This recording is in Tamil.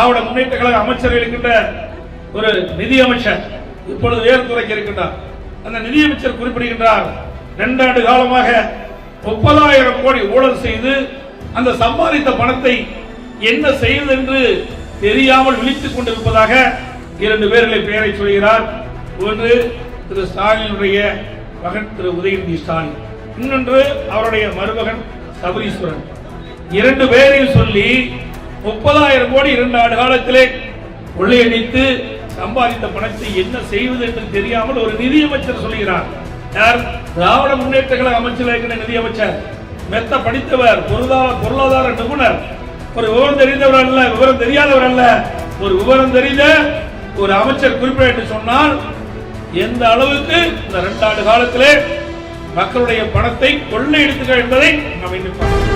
திராவிட முன்னேற்ற கழக அமைச்சர் இருக்கின்ற ஒரு நிதி அமைச்சர் இப்பொழுது வேறு துறைக்கு இருக்கின்றார். அந்த நிதியமைச்சர் குறிப்பிடுகின்றார் இரண்டாண்டு காலமாக முப்பதாயிரம் கோடி ஊழல் செய்து அந்த சம்பாதித்த பணத்தை என்ன செய்வது என்று தெரியாமல் விழித்துக் கொண்டிருப்பதாக இரண்டு பேர்களை பெயரை சொல்கிறார். ஒன்று திரு ஸ்டாலினுடைய மகன் திரு உதயநிதி ஸ்டாலின். இன்னொன்று அவருடைய மருமகன் சபரீஸ்வரன். இரண்டு பேரையும் சொல்லி முப்பதாயிரம் கோடி இரண்டு ஆண்டு காலத்திலே கொள்ளையடித்து சம்பாதித்த பணத்தை என்ன செய்வது என்று தெரியாமல் ஒரு நிதியமைச்சர் சொல்கிறார். யார்? திராவிட முன்னேற்ற கழக அமைச்சர் இருக்கிற நிதியமைச்சர். மெத்த படித்தவர் பொருளாதார பொருளாதார நிபுணர். ஒரு விவரம் தெரிந்தவர் அல்ல விவரம் தெரியாதவர் அல்ல. ஒரு விவரம் தெரிந்த ஒரு அமைச்சர் குறிப்பிட என்று சொன்னால் எந்த அளவுக்கு இந்த ரெண்டு ஆண்டு காலத்திலே மக்களுடைய பணத்தை கொள்ளையடித்துகள் என்பதை நாம் இன்னும் பார்க்கிறோம்.